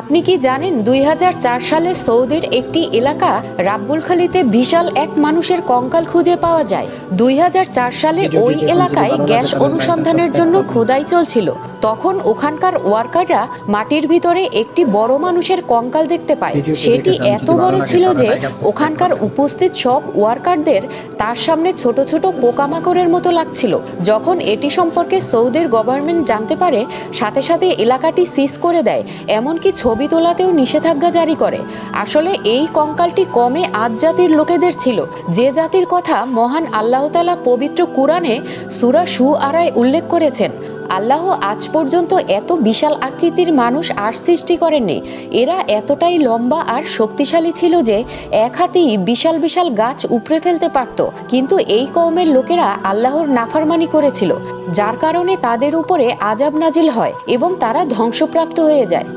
আপনি কি জানেন দুই হাজার চার সালে সৌদির একটি এলাকা রাব্বুল খালিতে বিশাল এক মানুষের কঙ্কাল খুঁজে পাওয়া যায়? দুই হাজার চার সালে ওই এলাকায় গ্যাস অনুসন্ধানের জন্য খোদাই চলছিল। তখন ওখানকার ওয়ার্কাররা মাটির ভিতরে একটি বড় মানুষের কঙ্কাল দেখতে পায়। সেটি এত বড় ছিল যে ওখানকার উপস্থিত সব ওয়ার্কারদের তার সামনে ছোট ছোট পোকামাকড়ের মতো লাগছিল। যখন এটি সম্পর্কে সৌদের গভর্নমেন্ট জানতে পারে সাথে সাথে এলাকাটি সিজ করে দেয় এমনকি ছবি তোলাতেও নিষেধাজ্ঞা জারি করে। আসলে এই কঙ্কালটি কমে আজ জাতির লোকেদের ছিল। যে জাতির কথা মহান আল্লাহ তালা পবিত্র কুরআনে সুরা সু আরায় উল্লেখ করেছেন আল্লাহ আজ পর্যন্ত এত বিশাল আকৃতির মানুষ আর সৃষ্টি করেননি। এরা এতটাই লম্বা আর শক্তিশালী ছিল যে এক হাতেই বিশাল বিশাল গাছ উপড়ে ফেলতে পারত। কিন্তু এই কওমের লোকেরা আল্লাহর নাফারমানি করেছিল, যার কারণে তাদের উপরে আজাব নাজিল হয় এবং তারা ধ্বংসপ্রাপ্ত হয়ে যায়।